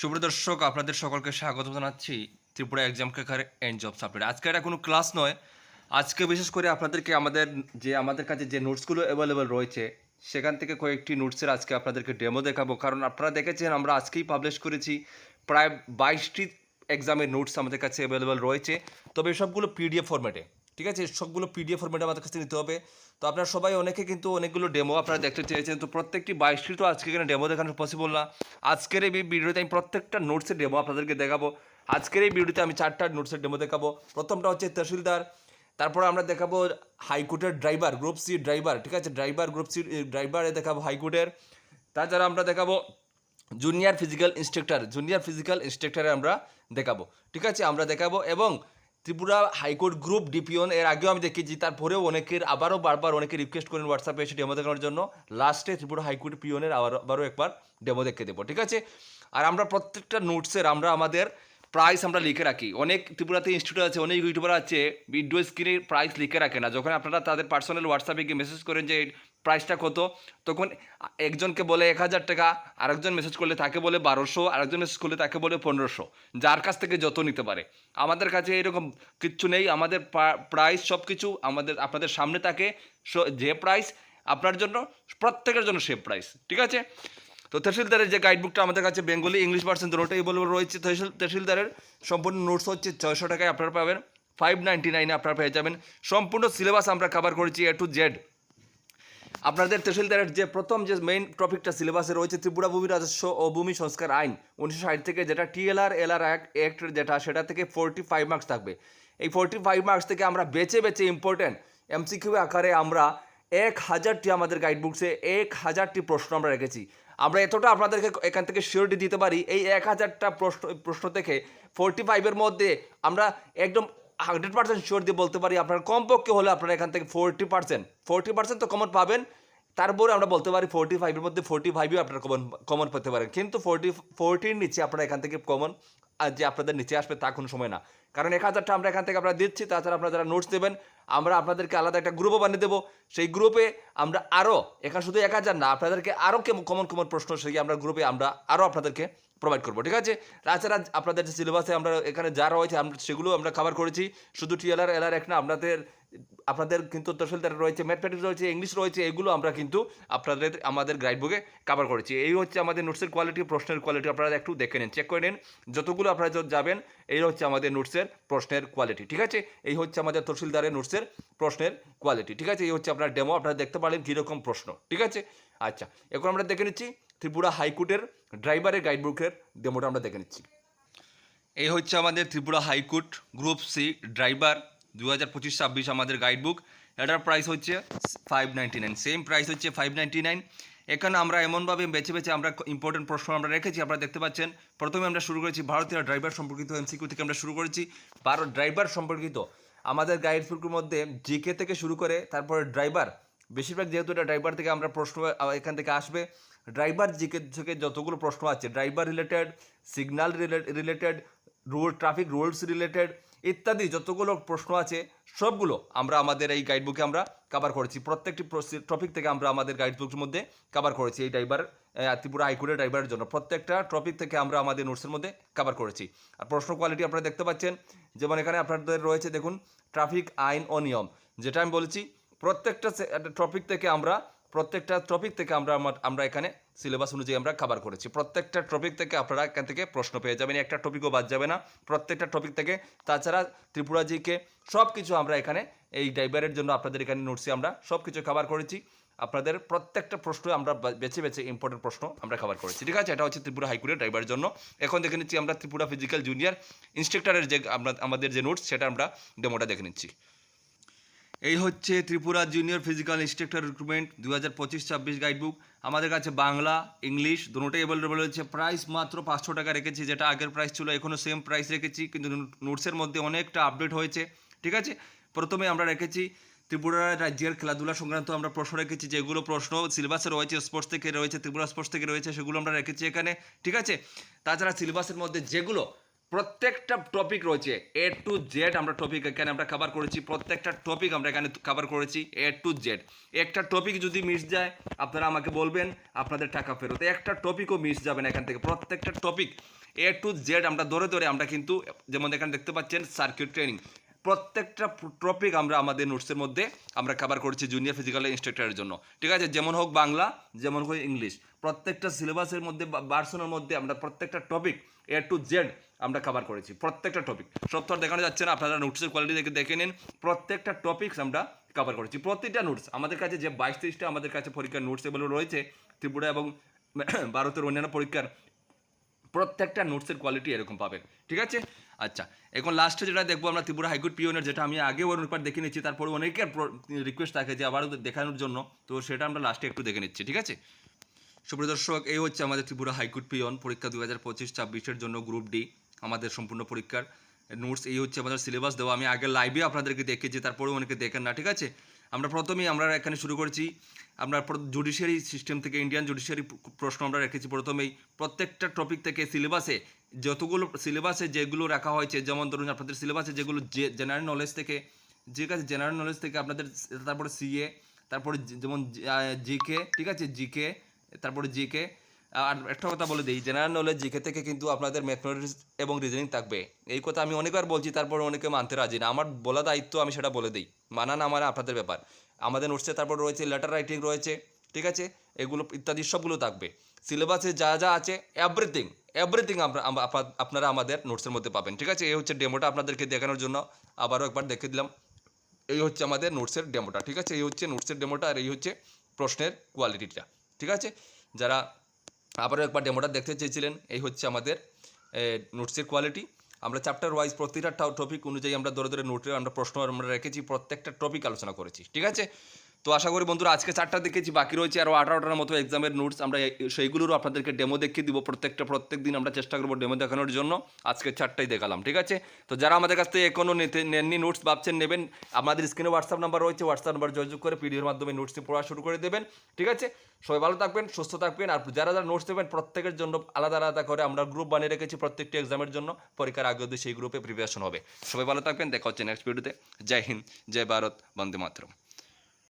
সুপ্রদর্শক আপনাদের সকলকে স্বাগত জানাচ্ছি Tripura exam cracker and job সাপ্লিট আজকে এটা কোনো ক্লাস নয়। আজকে বিশেষ করে আপনাদেরকে আমাদের যে, আমাদের কাছে যে নোটসগুলো অ্যাভেলেবেল রয়েছে, সেখান থেকে কয়েকটি নোটসের আজকে আপনাদেরকে ডেমো দেখাবো। কারণ আপনারা দেখেছেন, আমরা আজকেই পাবলিশ করেছি প্রায় বাইশটি এক্সামের নোটস আমাদের কাছে অ্যাভেলেবেল রয়েছে। তবে সবগুলো পিডিএফ ফরম্যাটে ঠিক আছে? সবগুলো পিডিএফ ফরম্যাটে আমাদের কাছে নিতে হবে। তো আপনারা সবাই অনেকে কিন্তু অনেকগুলো ডেমো আপনারা দেখতে চেয়েছেন। তো প্রত্যেকটি বাইশটি তো আজকে এখানে ডেমো দেখানো পসিবল না। আজকের এই ভিডিওতে আমি প্রত্যেকটা নোটসের ডেমো আপনাদেরকে দেখাবো। আজকের এই ভিডিওতে আমি চারটা নোটসের ডেমো দেখাবো। প্রথমটা হচ্ছে তহসিলদার। তারপর আমরা দেখাবো হাইকোর্টের ড্রাইভার গ্রুপ সি ড্রাইভার ঠিক আছে? ড্রাইভার গ্রুপ সি ড্রাইভারে দেখাবো হাইকোর্টের। তাছাড়া আমরা দেখাবো junior physical instructor junior physical ইনস্ট্রাক্টরে আমরা দেখাবো। ঠিক আছে? আমরা দেখাবো এবং ত্রিপুরা হাইকোর্ট গ্রুপ ডিপিওন, এর আগেও আমি দেখেছি, তারপরেও অনেকের আবারও বারবার অনেকে রিকোয়েস্ট করেন হোয়াটসঅ্যাপে এসে ডেমো দেখানোর জন্য। লাস্টে ত্রিপুরা হাইকোর্ট পিওনের আবার আবারও একবার ডেমো দেখে দেবো, ঠিক আছে? আর আমরা প্রত্যেকটা নোটসের আমরা আমাদের প্রাইস আমরা লিখে রাখি। অনেক ত্রিপুরাতে ইনস্টিটিউট আছে, অনেক ইউটিউবার আছে ভিডিও স্ক্রিনে প্রাইস লিখে রাখে না। যখন আপনারা তাদের পার্সোনাল হোয়াটসঅ্যাপে গিয়ে মেসেজ করেন যে প্রাইসটা কত? তখন একজনকে বলে এক হাজার টাকা, আরেকজন মেসেজ করলে তাকে বলে বারোশো, আরেকজন মেসেজ করলে তাকে বলে পনেরোশো। যার কাছ থেকে যত নিতে পারে। আমাদের কাছে এরকম কিচ্ছু নেই। আমাদের প্রাইস সব কিছু আমাদের, আপনাদের সামনে থাকে। যে প্রাইস আপনার জন্য, প্রত্যেকের জন্য সেভ প্রাইস ঠিক আছে? তো তহসিলদারের যে গাইডবুকটা আমাদের কাছে বেঙ্গলি ইংলিশ ভার্সন দুটোই বলব রয়েছে, তহসিল তহসিলদারের সম্পূর্ণ নোটস হচ্ছে ছয়শো টাকায় আপনারা পাবেন ফাইভ নাইনটি নাইনে আপনারা পেয়ে যাবেন। সম্পূর্ণ সিলেবাস আমরা কভার করেছি এ টু জেড আপনাদের তহসিলদারের যে প্রথম যে মেইন টপিকটা সিলেবাসে রয়েছে, ত্রিপুরা ভূমি রাজস্ব ও ভূমি সংস্কার আইন, উনিশশো ষাট থেকে যেটা টিএলআর এলআর অ্যাক্ট যেটা, সেটা থেকে ফোরটি ফাইভ মার্কস থাকবে। এই ফোরটি ফাইভ মার্কস থেকে আমরা বেছে বেছে ইম্পর্টেন্ট এমসিকিউ আকারে আমরা এক হাজারটি আমাদের গাইডবুকসে এক হাজারটি প্রশ্ন আমরা রেখেছি। আমরা এতটা আপনাদেরকে এখান থেকে শিওরিটি দিতে পারি, এই এক হাজারটা প্রশ্ন প্রশ্ন থেকে ফোরটি ফাইভের মধ্যে আমরা একদম হান্ড্রেড পার্সেন্ট শিওর দিয়ে বলতে পারি, আপনার কমপক্ষে হলে আপনারা এখান থেকে ফোরটি পার্সেন্ট ফোরটি পার্সেন্ট তো কমন পাবেন, তারপরে আমরা বলতে পারি ফোরটি ফাইভের মধ্যে ফোরটি ফাইভই আপনারা কমন কমন পেতে পারেন। কিন্তু ফোরটি ফোরটির নিচে আপনারা এখান থেকে কমন যে আপনাদের নিচে আসবে তা কোনো সময় না। কারণ এক হাজারটা আমরা এখান থেকে আপনারা দিচ্ছি, তাছাড়া আপনারা যারা নোটস দেবেন, আমরা আপনাদেরকে আলাদা একটা গ্রুপও বানিয়ে দেবো। সেই গ্রুপে আমরা আরও এখানে শুধু এক হাজার না, আপনাদেরকে আরও কেমন কমন কমন প্রশ্ন, সেই আমরা গ্রুপে আমরা আরও আপনাদেরকে প্রোভাইড করব, ঠিক আছে? তাছাড়া আপনাদের যে সিলেবাসে আমরা এখানে যা রয়েছে আমরা সেগুলো আমরা কভার করেছি। শুধু টিএলআর এলআর এক না, আপনাদের আপনাদের কিন্তু তহসিলদার রয়েছে ম্যাথমেটিক্স রয়েছে ইংলিশ রয়েছে, এগুলো আমরা কিন্তু আপনাদের, আমাদের গাইডবুকে কভার করেছি। এই হচ্ছে আমাদের নোটসের কোয়ালিটি প্রশ্নের কোয়ালিটি আপনারা একটু দেখে নিন চেক করে নিন। যতগুলো আপনারা যাবেন, এই হচ্ছে আমাদের নোটসের প্রশ্নের কোয়ালিটি ঠিক আছে? এই হচ্ছে আমাদের তহসিলদারের নোটসের প্রশ্নের কোয়ালিটি ঠিক আছে? এই হচ্ছে আপনার ডেমো আপনারা দেখতে পারেন কীরকম প্রশ্ন, ঠিক আছে? আচ্ছা এখন আমরা দেখে নিচ্ছি ত্রিপুরা হাইকোর্টের ড্রাইভারের গাইডবুকের ডেমোটা আমরা দেখে নিচ্ছি। এই হচ্ছে আমাদের Tripura high court group C driver দু হাজার পঁচিশ ছাব্বিশ আমাদের গাইডবুক। এটার প্রাইস হচ্ছে five ninety nine same price হচ্ছে ফাইভ নাইনটি নাইন এখানে আমরা এমনভাবে বেছে বেছে আমরা ইম্পর্টেন্ট প্রশ্ন আমরা রেখেছি, আপনারা দেখতে পাচ্ছেন। প্রথমে আমরা শুরু করেছি ভারতীয় ড্রাইভার সম্পর্কিত এমসিকিউ থেকে আমরা শুরু করেছি। ভারত ড্রাইভার সম্পর্কিত আমাদের গাইডবুকের মধ্যে জিকে থেকে শুরু করে তারপরে ড্রাইভার বেশিরভাগ যেহেতু এটা ড্রাইভার থেকে আমরা প্রশ্ন এখান থেকে আসবে ড্রাইভার জিকে, থেকে যতগুলো প্রশ্ন আছে driver related signal related rule traffic rules related ইত্যাদি যতগুলো প্রশ্ন আছে, সবগুলো আমরা আমাদের এই গাইডবুকে আমরা কভার করেছি। প্রত্যেকটি টপিক থেকে আমরা আমাদের গাইডবুকের মধ্যে কভার করেছি এই ড্রাইভার ত্রিপুরা হাইকোর্টের ড্রাইভারের জন্য। প্রত্যেকটা টপিক থেকে আমরা আমাদের নোটসের মধ্যে কভার করেছি। আর প্রশ্ন কোয়ালিটি আপনারা দেখতে পাচ্ছেন, যেমন এখানে আপনাদের রয়েছে, দেখুন ট্রাফিক আইন ও নিয়ম। যেটা আমি বলেছি প্রত্যেকটা টপিক থেকে আমরা, প্রত্যেকটা টপিক থেকে আমরা আমরা এখানে সিলেবাস অনুযায়ী আমরা কভার করেছি। প্রত্যেকটা টপিক থেকে আপনারা এখান থেকে প্রশ্ন পেয়ে যাবেন একটা টপিকও বাদ যাবে না। প্রত্যেকটা টপিক থেকে, তাছাড়া ত্রিপুরা জিকে সব কিছু আমরা এখানে, এই ড্রাইভারের জন্য আপনাদের এখানে নোটসে আমরা সব কিছু কভার করেছি। আপনাদের প্রত্যেকটা প্রশ্ন আমরা বেছে বেছে ইম্পর্টেন্ট প্রশ্ন আমরা কভার করেছি। ঠিক আছে? এটা হচ্ছে ত্রিপুরা হাইকোর্টের ড্রাইভারের জন্য। এখন দেখে নিচ্ছি আমরা ত্রিপুরা ফিজিক্যাল জুনিয়র ইনস্ট্রাক্টরের যে, আমরা, আমাদের যে নোটস সেটা আমরা ডেমোটা দেখে নিচ্ছি। এই হচ্ছে Tripura junior physical instructor recruitment দু হাজার পঁচিশ ছাব্বিশ গাইডবুক আমাদের কাছে বাংলা, ইংলিশ দুটোই অ্যাভেলেবল রয়েছে। প্রাইস মাত্র পাঁচশো টাকা রেখেছি, যেটা আগের প্রাইস ছিল এখনও সেম প্রাইস রেখেছি, কিন্তু নোটসের মধ্যে অনেকটা আপডেট হয়েছে। ঠিক আছে? প্রথমে আমরা রেখেছি ত্রিপুরা রাজ্যের খেলাধুলা সংক্রান্ত আমরা প্রশ্ন রেখেছি, যেগুলো প্রশ্ন সিলেবাসে রয়েছে স্পোর্টস থেকে রয়েছে, ত্রিপুরা স্পোর্টস থেকে রয়েছে, সেগুলো আমরা রেখেছি এখানে। ঠিক আছে? তাছাড়া সিলেবাসের মধ্যে যেগুলো প্রত্যেকটা টপিক রয়েছে এ টু জেড আমরা টপিক এখানে আমরা কভার করেছি, প্রত্যেকটা টপিক আমরা এখানে কভার করেছি এ টু জেড একটা টপিক যদি মিস যায়, আপনারা আমাকে বলবেন, আপনাদের টাকা ফেরত। একটা টপিকও মিস যাবে না এখান থেকে। প্রত্যেকটা টপিক এ টু জেড আমরা ধরে ধরে আমরা কিন্তু, যেমন এখানে দেখতে পাচ্ছেন সার্কিট ট্রেনিং প্রত্যেকটা টপিক আমরা আমাদের নোটসের মধ্যে আমরা কভার করেছি জুনিয়র ফিজিক্যাল ইনস্ট্রাক্টরের জন্য। ঠিক আছে? যেমন হোক বাংলা, যেমন হোক ইংলিশ। প্রত্যেকটা সিলেবাসের মধ্যে বার্সনের মধ্যে আমরা প্রত্যেকটা টপিক এ টু জেড আমরা কভার করেছি। প্রত্যেকটা টপিক সব তো দেখানো যাচ্ছে না, আপনারা নোটসের কোয়ালিটি দেখে দেখে নিন। প্রত্যেকটা টপিকস আমরা কভার করেছি। প্রতিটা নোটস আমাদের কাছে যে বাইশ তেইশটা আমাদের কাছে পরীক্ষার নোটস এগুলো রয়েছে, ত্রিপুরা এবং ভারতের অন্যান্য পরীক্ষার প্রত্যেকটা নোটসের কোয়ালিটি এরকম পাবেন। ঠিক আছে? আচ্ছা এখন লাস্টে যেটা দেখব আমরা ত্রিপুরা হাইকোর্ট পিওনের যেটা আমি আগে অনুপাত দেখে নিচ্ছি তারপরে অনেকের রিকোয়েস্ট থাকে যে আবারও দেখানোর জন্য। তো সেটা আমরা লাস্টে একটু দেখে নিচ্ছি, ঠিক আছে? সুপ্রিয় দর্শক, এই হচ্ছে আমাদের ত্রিপুরা হাইকোর্ট পিয়ন পরীক্ষা দু হাজার পঁচিশ ছাব্বিশের জন্য গ্রুপ ডি আমাদের সম্পূর্ণ পরীক্ষার নোটস এই হচ্ছে আমাদের সিলেবাস দেওয়া। আমি আগে লাইভে আপনাদেরকে দেখেছি, তারপরেও অনেকে দেখেন না, ঠিক আছে? আমরা প্রথমেই আমরা এখানে শুরু করছি। আমরা জুডিশিয়ারি সিস্টেম থেকে ইন্ডিয়ান জুডিশিয়ারি প্রশ্ন আমরা রেখেছি প্রথমেই। প্রত্যেকটা টপিক থেকে সিলেবাসে যতগুলো সিলেবাসে যেগুলো রাখা হয়েছে, যেমন ধরুন আপনাদের সিলেবাসে যেগুলো যে জেনারেল নলেজ থেকে, যে কাছে জেনারেল নলেজ থেকে আপনাদের তারপরে সিএ তারপরে যেমন জিকে ঠিক আছে? জিকে তারপরে জিকে আর একটা কথা বলে দিই জেনারেল নলেজ জিকে থেকে কিন্তু আপনাদের ম্যাথমেটিক্স এবং রিজনিং থাকবে। এই কথা আমি অনেকবার বলছি, তারপর অনেকে মানতে রাজি না। আমার বলা দায়িত্ব আমি সেটা বলে দিই, মানা না মানা আপনাদের ব্যাপার। আমাদের নোটসে তারপর রয়েছে লেটার রাইটিং রয়েছে, ঠিক আছে? এগুলো, ইত্যাদি সবগুলো থাকবে। সিলেবাসে যা যা আছে এভরিথিং এভরিথিং আমরা আপনারা আমাদের নোটসের মধ্যে পাবেন, ঠিক আছে? এই হচ্ছে ডেমোটা আপনাদেরকে দেখানোর জন্য। আবারও একবার দেখে দিলাম, এই হচ্ছে আমাদের নোটসের ডেমোটা ঠিক আছে? এই হচ্ছে নোটসের ডেমোটা আর এই হচ্ছে প্রশ্নের কোয়ালিটিটা ঠিক আছে? যারা আবারও একবার ডেমোটা দেখতে চেয়েছিলেন। এই হচ্ছে আমাদের নোটসের কোয়ালিটি আমরা চ্যাপ্টার ওয়াইজ প্রতিটা টপিক অনুযায়ী আমরা ধরে ধরে নোটে আমরা প্রশ্ন আমরা রেখেছি, প্রত্যেকটা টপিক আলোচনা করেছি, ঠিক আছে? তো আশা করি বন্ধুরা, আজকে চারটা দেখেছি, বাকি রয়েছে আরও আঠারোটার মতো এক্সামের নোটস আমরা সেইগুলোরও আপনাদেরকে ডেমো দেখিয়ে দিব প্রত্যেকটা প্রত্যেক দিন আমরা চেষ্টা করব ডেমো দেখানোর জন্য। আজকে চারটাই দেখালাম, ঠিক আছে? তো যারা আমাদের কাছ থেকে এখনও নিতে নেননি নোটস ভাবছেন নেবেন, আমাদের স্ক্রিনে হোয়াটসঅ্যাপ নাম্বার রয়েছে হোয়াটসঅ্যাপ নাম্বার যোগাযোগ করে পিডিওর মাধ্যমে নোটসটি পড়া শুরু করে দেবেন, ঠিক আছে? সবাই ভালো থাকবেন, সুস্থ থাকবেন, আর যারা যারা নোটস দেবেন প্রত্যেকের জন্য আলাদা আলাদা করে আমরা গ্রুপ বানিয়ে রেখেছি প্রত্যেকটি এক্সামের জন্য, পরীক্ষার আগে সেই গ্রুপে প্রিপারেশন হবে। সবাই ভালো থাকবেন, দেখা হচ্ছে নেক্সট ভিডিওতে জয় হিন্দ, জয় ভারত, বন্দে মাতরম।